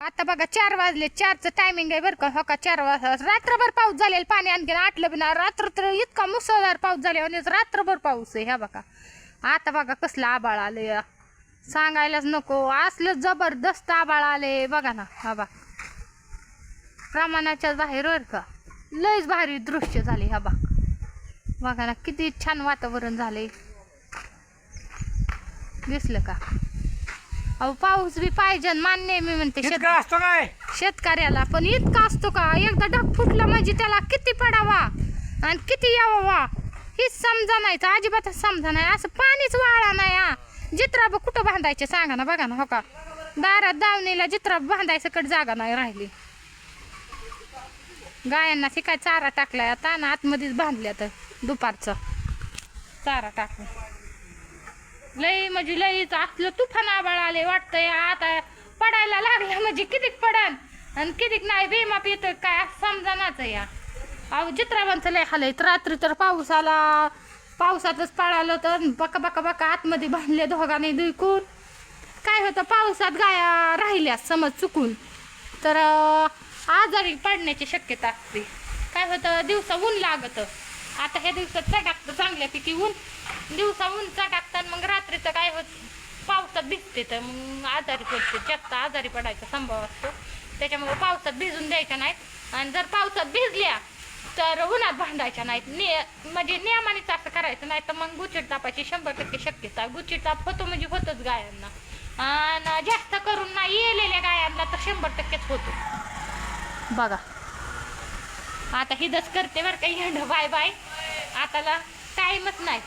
आता बघा चार वाजले. चारचं टायमिंग आहे बरं का. हो का चार वाजता रात्रभर पाऊस झालेला पाणी आणखी आटलं बिना रात्र तर इतका मुसळधार पाऊस झाले आणि रात्रभर पाऊस आहे. ह्या बघा. आता बघा कसलं आबाळ आले सांगायलाच नको. असलं जबरदस्त आबाळ आले बघा ना. हा बा प्रमाणाच्या बाहेर वर का. लयच भारी दृश्य झाले ह्या बा बघा ना किती छान वातावरण झाले दिसलं का? अहो पाऊस बी पाहिजे मान्य आहे मी म्हणते शेत इतका असतो काय? शेतकऱ्याला पण इतका असतो का? एकदा ढग फुटला म्हणजे त्याला किती पडावा आणि किती यावा हेच समजा नाही तर अजिबातच समजा नाही. असं पाणीच वाळा नाही हा. जित्रा ब कुठं बांधायचे सांगा ना बघा ना हो का? दारात दावणीला जित्रा बांधायचं कट जागा नाही राहिली. गायांना ती काय चारा टाकलाय आता ना आतमध्येच बांधल्या तर दुपारचं. चारा टाकून. लई म्हणजे लईच असलं तुफान आबाळ आले वाटतंय. आता पडायला लागलं म्हणजे कितीक पडन? आणि कितीक नाही भीमा येतोय काय समजानाच या. अहो चित्राबांचं लय हालय रात्री तर पाऊस आला पावसातच पळालं तर बका बका बका आतमध्ये बांधले दोघांनी दुखून काय होतं पावसात गाया राहिल्या समज चुकून. तर आजारी पडण्याची शक्यता असते. काय होतं दिवसा ऊन लागतं. आता ह्या दिवसात चटाकतं चांगल्यापैकी ऊन दिवसा ऊन चटाकतात मग रात्रीचं काय होत? पावसात भिजते तर मग आजारी पडते. जास्त आजारी पडायचा संभव असतो. त्याच्यामुळे पावसात भिजून द्यायच्या नाहीत. आणि जर पावसात भिजल्या तर उन्हात बांधायच्या नाहीत. ने म्हणजे नियमानेच असं करायचं नाही तर मग गुचिड तापाची शंभर टक्के शक्यता. गुचिड ताप होतो म्हणजे होतोच गायांना. आणि जास्त करून नाही येलेल्या गायांना तर शंभर टक्केच होतो. बघा. आता हिदच करते बरं का एंड बाय बाय. आताला टाईमच नाही.